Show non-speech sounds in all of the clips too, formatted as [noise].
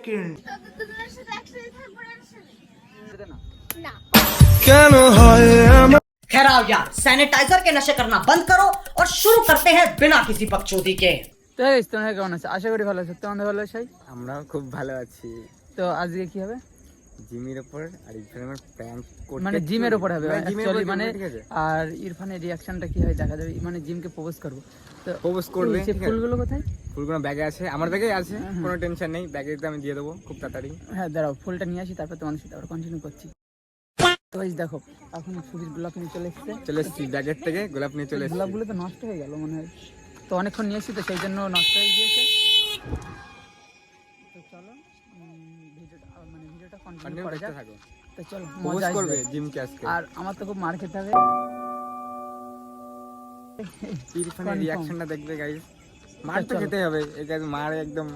second. না ठहराओ यार sanitiser के नशे करना बंद करो और शुरू करते हैं बिना किसी बकचोदी के তো এই তোমরা কেমন আছে আশা করি ভালো আছো তোমাদের ভালো আছে আমরাও খুব ভালো আছি তো আজকে কি হবে জিমির ওপর আর ইরফানের প্র্যাঙ্ক করতে মানে জিমের ওপর হবে অ্যাকচুয়ালি মানে আর ইরফানের রিয়াকশনটা কি হয় দেখা যাবে মানে জিমকে প্রপোজ করব। তো প্রপোজ করবে ঠিক ফুলগুলো কোথায়? ফুলগুলো ব্যাগে আছে আমার ব্যাগে আছে হ্যাঁ, হ্যাঁ। কোনো টেনশন নেই ব্যাগে আমি দিয়ে দেবো খুব তাড়াতাড়ি। হ্যাঁ দাঁড়াও ফুলটা নিয়ে আসি তারপর তোমার সাথে আবার কন্টিনিউ করছি। তো এই দেখো এখন সুবীর গোলাপ নিয়ে চলে এসেছে। চলে এসেছি ব্যাগের থেকে গোলাপ নিয়ে চলে এসেছি। গোলাপগুলো তো নষ্ট হয়ে গেল মনে হয়। তো অনেকক্ষণ নিয়ে এসেছি তো সেই জন্য নষ্ট হয়ে গিয়েছে। কন্টিনিউ কন্টিনিউ করা যাক। থাকো। তো চলো মজা করবে আসবে জিমকে আর আমার তো খুব মার খেতে হবে। ইরফানের রিয়াকশনটা দেখবে গাইস মার তো চলো। হবে। এই গাইস মার একদম।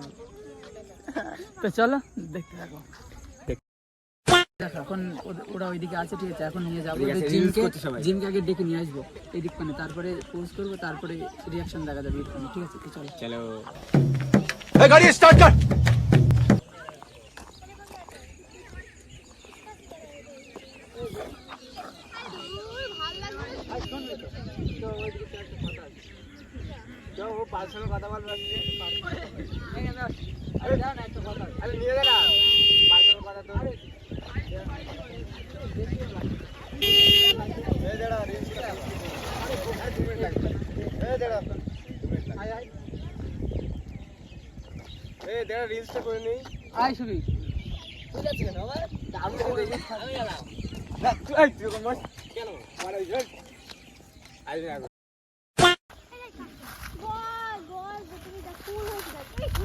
তো চলো দেখতে থাকো। এখন ওরা ওইদিকে আছে ঠিক আছে এখন নিয়ে যাব জিমকে জিমকে আগে ডেকে নিয়ে আসব এদিক মানে তারপরে পোস্ট করব তারপরে রিয়াকশন দেখা যাবে ঠিক আছে তো চলো। চলো। কথা বলব আরে নিয়ে যা না। পার্সোনাল কথা তো। এই দাঁড়া রিলস কর এই দাঁড়া। এই দাঁড়া রিলসটা করে নেই। আয় সুবি না তুই এই তুই কোন? কেন মারা যাই আই না বল বল তুমি দেখ ফুল হয়েছে দেখ এই ফুল দেখ গাছে ফুল দেখ এই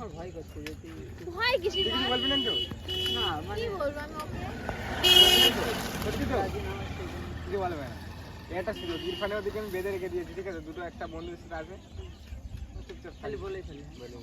আমার ভয় করছে যে তুই ভয় কিছু বল বলবি তো? না মানে কি বলব আমি ওকে? সত্যি তো? রাজি না হওয়ার সেই জন্য। কিছু বলবে না। এটা ছিল ইরফানের ওদিকে আমি বেঁধে রেখে দিয়েছি ঠিক আছে? দুটো একটা বন্ধুর সাথে আছে। চুপচাপ খালি বলেই ফেলি। বলে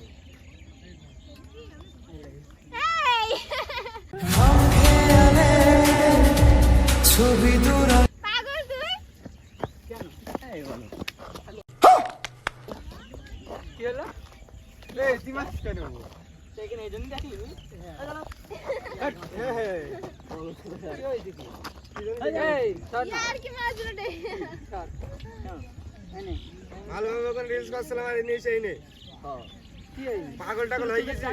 করছিলাম আর এনে সেই নে? পাগল টাগল হয়ে গেছে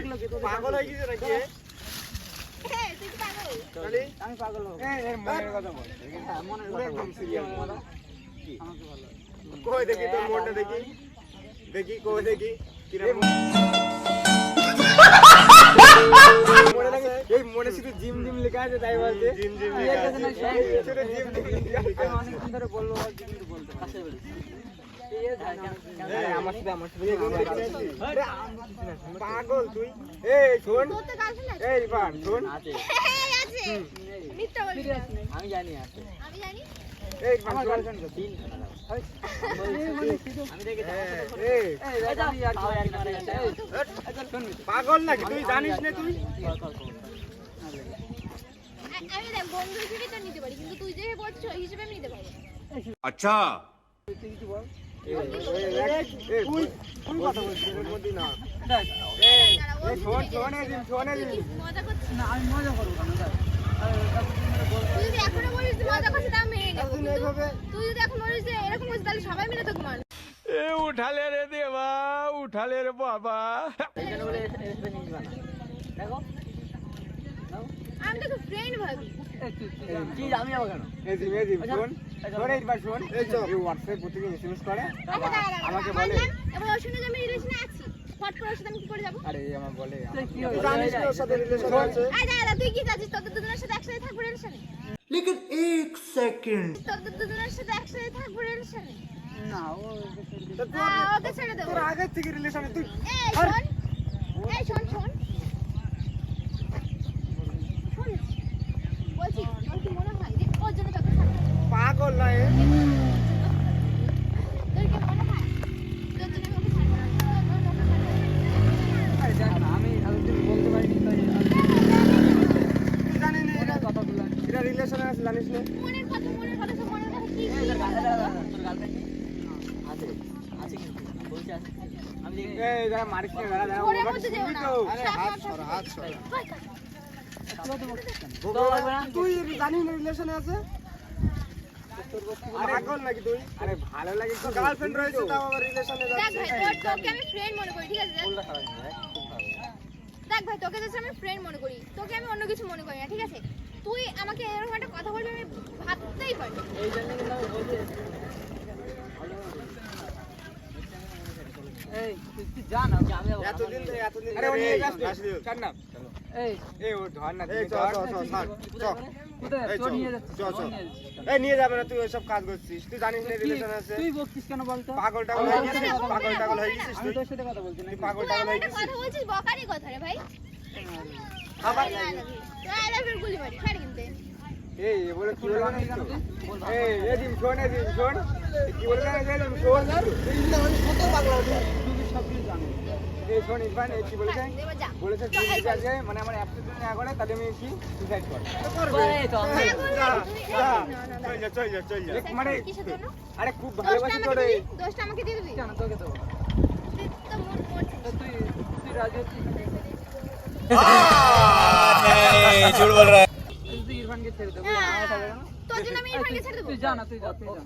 পাগল? হয়ে গেছে নাকি এই তুই কি পাগল তাহলে আমি পাগল মনের কথা বল মনের কথা একদম বল। serious। কি বলো? আমাকে ভালো কই দেখি তোর মনটা দেখি দেখি কই দেখি কীরকম এই মনে শুধু জিম জিম লেখা আছে তাই বলছে জিম জিম লেখা আছে। জিম জিম লেখা আছে অনেকদিন ধরে বলব বলতে। আমার সাথে। আমার সাথে পাগল তুই। এই শোন। এই রিপান শোন। আমি জানি আছে আমি জানি। এই আমার গার্লফ্রেন্ড তো তিন। আচ্ছা? পাগল। নাকি? তুই জানিস না তুই? কর, কর, কর। আ- আমি দেখ বন্ধু হিসেবে তো নিতে পারি কিন্তু তুই যে বলছিস হিসেবে আমি নিতে পারব না। উঠালে রে দেবা উঠালে রে বাবা। দেখো। দেখো। আমি তোকে ফ্রেন্ড ভাবি এই তুই- তুই- কি আমি যাবো কেন? এই জিম এই জিম আচ্ছা, শোন আচ্ছা, শোন এইবার শোন এই হোয়াটসঅ্যাপে প্রতিদিন এসএমএস করে আচ্ছা দাঁড়া দাঁড়া আমাকে দাঁড়া বলে বললাম এবার ওর সঙ্গে যে আমি রিলেশনে আছি ফট করে ওর সাথে আমি কি করে যাবো আরে আমার বলে তুই কি তুই হয়েছে? জানিস না ওর সাথে রিলেশন আছে আয় দাঁড়া দাঁড়া, তুই কি চাচ্ছিস তোদের দুজনের সাথে একসাথে থাকবো রিলেশনে लेकिन एक सेकंड তোদের দুজনের সাথে একসাথে থাকবো রিলেশনে না, ও ওকে ছেড়ে দিস। ওকে ছেড়ে দেবো তোর আগের থেকে রিলেশনে তুই এই শোন এই শোন শোন আমি এতদিন বলতে পারিনি জানিস না আছে মনের কথা মনের কথা তো মনের কি কি এই যারা মারিস না যারা যারা ঘরের ওরা যেও না তো। হাত সর হাত সর তুই জানিস না রিলেশনে আছে পাগল নাকি তুই? আরে ভালো লাগে তো। গার্লফ্রেন্ড রয়েছে তাও আবার রিলেশনে দেখ ভাই তোর তোকে আমি ফ্রেন্ড মনে করি ঠিক আছে? দেখ ভাই তোকে জাস্ট আমি ফ্রেন্ড মনে করি। তোকে আমি অন্য কিছু মনে করি না ঠিক আছে? তুই আমাকে এরকম একটা কথা বলবি আমি ভাবতেই পারি এই জন্য কিন্তু আমি বলছি। এই তুই তুই আমি এতদিন এতদিন আরে ও নিয়ে না এই ও ধর না এই চল, চল, চল। এই নিয়ে যাবে না তুই ওইসব কাজ করছিস। তুই জানিস না তুই- রিলেশন আছে? তুই বকছিস কেন বলতো? পাগল টাগল হয়ে গেছিস পাগল টাগল হয়ে গেছিস আমি তুই তোর সাথে কথা বলছি না। তুই পাগল তুই টাগল হয়ে গেছিস। কথা বলছিস বকারই কথা রে ভাই। আবার. I love you গুলি মারি ছাড় কিন্তু। এই বলে কি বলে জানিস তো? এই এই দিন শোন এই দিন শোন। এই কি বলে জানিস এই দিন শোন। এই শোন ইরফান এই কি বলেছে বলেছে তুই যদি আজকে মানে আমার না করে তাহলে আমি কি সুসাইড কর পাগল নাকি তুই? এই, না, না, না। চল যা চল যা চল যা Suicide মানে করবি কিসের জন্য? আরে খুব ভালোবাসি আমাকে তোরে দোষটা আমাকে দিয়ে দিবি? কেন তোকে তো করছিস। তো তুই তুই রাজি হচ্ছিস তুই ইরফানকে ছেড়ে দেবো হ্যাঁ, আমার সাথে কেন? তোর জন্য আমি ইরফানকে তুই- ছেড়ে দেবো? তুই যা তুই যা তুই যা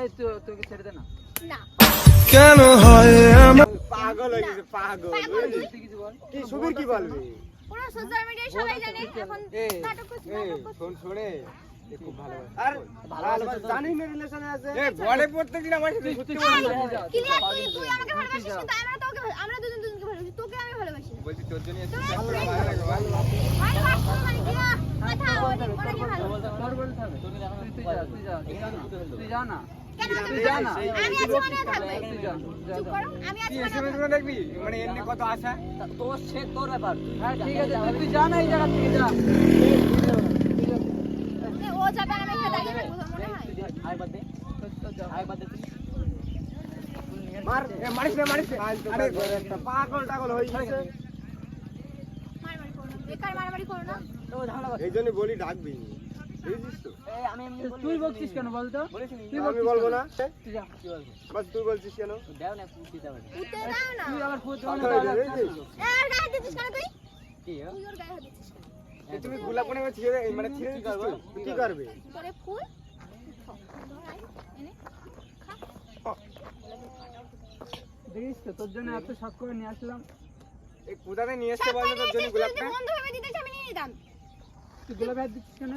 এই তুই তোকে ছেড়ে দে না না। পাগল হয়ে গেছে পাগল। কি সুবীর কি বলবি? পুরো social media সবাই জানে, এখন নাটক করছিস, এই নাটক করছিস। শোন শোনে খুব ভালোবাসে আর ভালোবাসে জানিস না রিলেশনে আছে? এ বলে প্রত্যেকদিন আমার সাথে সত্যি এই, তুই তুই আমাকে ভালোবাসিস কিন্তু আমরা তোকে আমরা দুজন দুজনকে ভালোবাসি তোকে আমি ভালোবাসি বলছি তোর জন্য তোর ভালো friend ভালো লাগে ভালো ভালোবাসি কি না? কথা বলি, ওরা ভালো? তোর বলতে হবে তুই তুই যা তুই যা তুই যা না। মানে থাকবে। তুই যা যা, চুপ যা। করো আমি আছি তুই মানে এসে থাকবে। দেখবি? মানে এমনি কত হ্যাঁ ঠিক আছে তুই- তুই যা না এই জায়গা থেকে যা। এ, ও যাবে আমি এখানে দাঁড়িয়ে থাকব তোর মনে হয়? মার মারিস না মারিস আরে পাগল টাগল হয়ে গেছে। মারামারি করো না। বেকার মারামারি করো না। এই জন্য বলি ডাকবি তুই বকছিস কেন বলতো? তুই আমি বলব না? তুই যা। বাস তুই বলছিস কেন? উঠতে দাও না। তুই আবার ফুট পাগল এ, গায়ে হাত কেন তুই? তুই গায়ে হাত দিচ্ছিস তুমি গোলাপ মানে ছিঁড়ে কি করবে? তোরে ফুল। দেখিস তো তোর জন্য এত শখ করে নিয়ে আসলাম। এই কোথাতে নিয়ে এসছে সাত বলতো তোর জন্য নিয়ে গোলাপটা? এসেছিস, বন্ধু ভেবে দিতেছি, আমি নিয়ে নিতাম। তুই গোলাপ হাত দিচ্ছিস কেন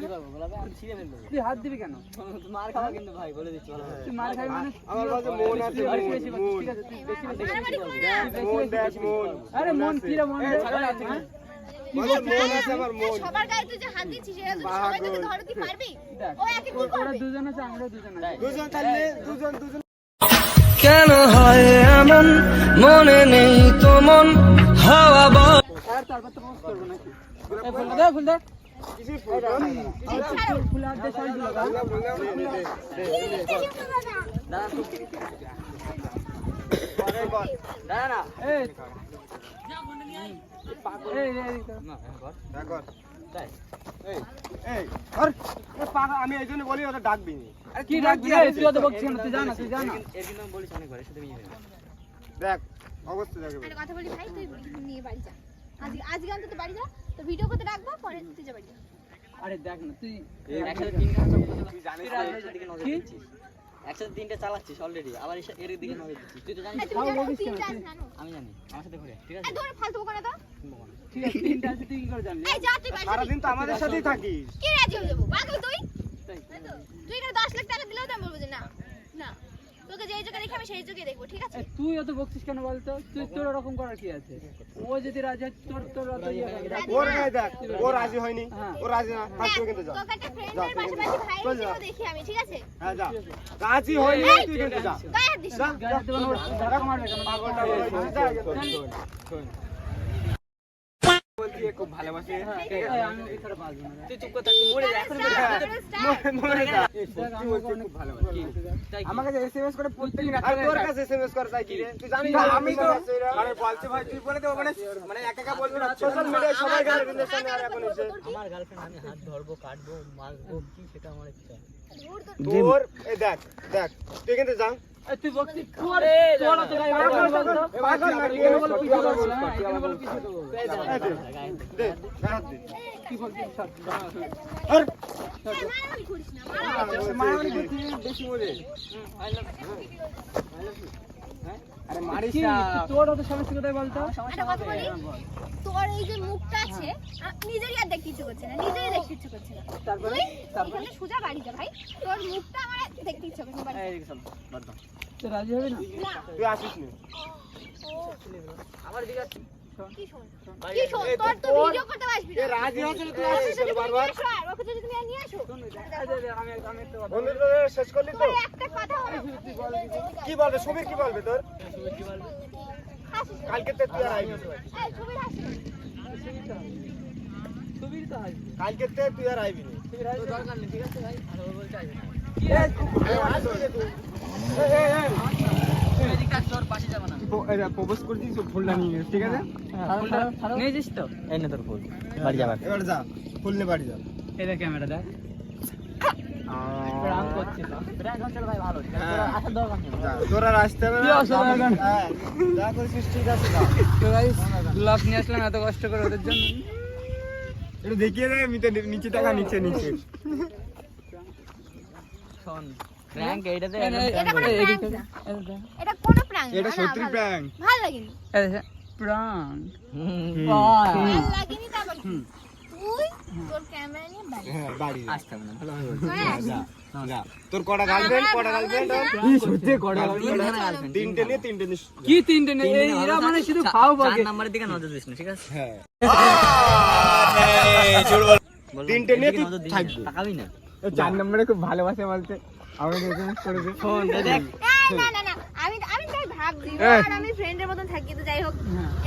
তুই হাত দিবি কেন? [laughs] তুই মার খাবি মানে? আমার কাছে মন আছে তুই বেশি মন বেশি মন। ঠিক আছে তুই বেশি বেশি মারামারি করো না। দেখ, মন দেখ মন। আরে মন কি রে মন এ, রে? ছাড়ো না, হ্যাঁ? মন মন। কেন হয় এমন? মনে নেই তো মন। হাওয়া তারপর তো করব নাকি ফুল দে। ফুল দে আমি এই জন্য বলি ওটা ডাকবি নি। আরে কি তুই ডাকবি? তুই দেখ অবস্থা দেখ কথা বলি ভাই তুই নিয়ে বাড়ি যা আজকে আজকে অন্তত বাড়ি যা তো ভিডিও করতে রাখব পরে তুই যা বাড়ি যা। আরে দেখ না তুই একসাথে তিনটা তুই জানিস কি একসাথে তিনটে চালাচ্ছিস অলরেডি আবার এর দিকে নজর দিচ্ছিস। তুই তো জানিস জানো। আমি জানি আমার সাথে ঘুরে ঠিক এই আছে ধরে ফালতু বকো না। তো ঠিক আছে তিনটা আছে তুই কি করে জানলি এই যা তুই বাড়ি যাবি। সারাদিন তো আমাদের সাথেই থাকিস। কি রাজি হয়ে যাব? পাগল তুই? তুই এখানে দশ লাখ টাকা দিলেও তো আমি বলব যে না না। তোকে যেই চোখে দেখি আমি সেই চোখে দেখব ঠিক আছে? তুই অত বকছিস কেন বলতো? তুই তোর ওরকম করার কি আছে? ও যদি রাজি হয় তোর তোর অত ইয়ে দেখ ও রাজি হয়নি। হ্যাঁ। ও রাজি না থাক তুই কিন্তু যা। তোকে ফ্রেন্ডের যা, তুই ভাই চল দেখি আমি ঠিক আছে? হ্যাঁ যা। রাজি হয়নি তুই কিন্তু যা। গায়ে দিস। না। যা। গায়ে হাত দেবো না, ওর ধাক্কা মারবে কেন? পাগল টাগল গেছিস, যা, যা, শোন, শোন। বলছি এ খুব ভালোবাসে। এছাড়া বাঁচবো না। তুই চুপ করে মরে যা এখন মরে যা। সত্যি বলছি, খুব ভালোবাসে। আমার কাছে এসএমএস করে প্রত্যেকদিন আর তোর কাছে এসএমএস করে তাই কি রে? তুই জানিস না আমি তো আরে বলছে ভাই তুই বলে দে ওখানে মানে একা একা বলবি না সোশ্যাল মিডিয়ায় সবাই গেলে রিলেশনে আর এখন এসে আমার গার্লফ্রেন্ড আমি হাত ধরবো কাটবো মারবো কি সেটা আমার ইচ্ছা। তোর এই দেখ দেখ তুই কিন্তু যা। তুই বকছিস তোর তোর তো গায়ে পাগল নাকি? এখানে বলো পিছিয়ে দেবো না এখানে বলো পিছিয়ে দেবো দে, দে, দে। কি বলছিস সব আর মারামারি করিস না মারামারি করছিস বেশি মরে আই লাভ না তোর অত সমস্যা কোথায় বলতো একটা কথা বলি? তোর এই যে মুখটা আছে নিজেরই আর দেখতে ইচ্ছে করছে না নিজেরই দেখতে ইচ্ছে করছে না। তারপরে? তুই সোজা বাড়ি যা ভাই তোর মুখটা আমার দেখতে ইচ্ছে করছে না বাড়ি যা। চল, বাদ দাও। তুই রাজি হবি না? না। তুই আসিস নি। আমার দিকে কি শোন? কি শোন? তোর তো ভিডিও করতে আসবি না। রাজি আছে তুই ওকে আসিস যদি কেন তুমি বারবার নিয়ে ওকে যদি তুমি নিয়ে আসো। আমি আমি একটা কথা শেষ করলি তো? একটা কথা কি বলবে? সুবীর কি বলবে তোর? কালকে তো তুই আর আইবি কালকে তো তুই আর আইবি নি। দরকার নেই, ঠিক আছে ভাই? আর ও বলছে আসবে না। প্রপোজ ফুলটা নিয়ে ঠিক আছে? নিয়েছিস তো? এই নে তোর ফুল। বাড়ি যাবার। এবার যা ফুল নিয়ে বাড়ি যা। এই দেখ ক্যামেরা দেখ। প্রাণ করছিস প্র্যাঙ্ক হচ্ছে ভাই ভালো, ঠিক আছে? হ্যাঁ। হ্যাঁ, যা করছিস ঠিক আছে যা। তো নিয়ে আসলাম এত কষ্ট করে ওদের জন্য। একটু দেখিয়ে দে নিচে নিচে টাকা নিচে নিচে। শোন, prank এইটাতে এই, এই, এটা কোনো এই, না। এটা কোনো প্র্যাঙ্ক এটা সত্যি প্র্যাঙ্ক ভালো। লাগেনি। এই দেখ, প্রাণ হুম, ভালো লাগেনি তো কি? তুই তোর ক্যামেরা নিয়ে বাড়ি। হ্যাঁ বাড়ি যা। না। চলে আসবি। তোর কটা গার্লফ্রেন্ড কটা গার্লফ্রেন্ড সত্যি কটা তিনখানা তিনটে নিয়ে তিনটে নিস কি তিনটে নেই এই এরা মানে শুধু খাও চার নাম্বারের দিকে নজর দিস না, ঠিক আছে? হ্যাঁ। তিনটে নিয়ে তুই থাকবি। তাকাবি না। চার নম্বরে খুব ভালোবাসে বলতে। আমাকে এসএমএস করেছে শোন, দে দেখ। এই, না না না আমি আমি তাই ভাবছি। আর আমি ফ্রেন্ডের মতন থাকি তো যাই হোক।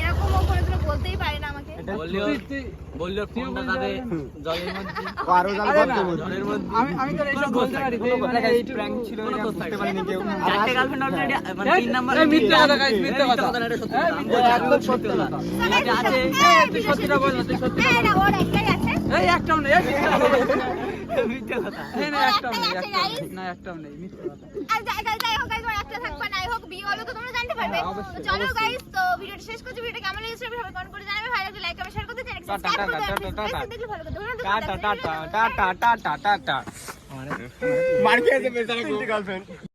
এরকম ও কোনোদিনও বলতেই পারে না আমাকে। বললি ওর- তুই- তুই- বললি ওর ফোনটা যাবে জলের মধ্যে। আরও জাল আরে করতে না, বলছে। জলের মধ্যে। আমি আমি তো এইসব বলতে পারি যে মানে এইটুকু প্র্যাঙ্ক ছিল এটা দোষ বুঝতে কেউ। চারটে গার্লফ্রেন্ড অলরেডি মানে তিন নাম্বার এই কথা guys, মিথ্যে কথা। এটা সত্যি কথা। মিথ্যে আমি কথা, বলছি, একদম সত্যি কথা। আছে, আছে। তুই সত্যিটা বল তুই সত্যি এই, ওর একটাই আছে। এই একটাও নেই এই মিথ্যে কথা। মিথ্যে না একটাও নেই একটাও নেই না একটাও নেই মিথ্যে কথা আর যাই যাই যাই হোক ওর একটা থাকবে নাই হোক বিয়ে হলো তো তোমরা জানতে পারবে। তো চলো গাইজ তো ভিডিওটা শেষ করছি ভিডিওটা কেমন লেগেছে সবাই কমেন্ট করে জানাবে ভালো লাগলে লাইক কমেন্ট শেয়ার করতে ta ta ta ta ta ta ta ta ta ta মার খেয়েছে বেচারা গার্লফ্রেন্ড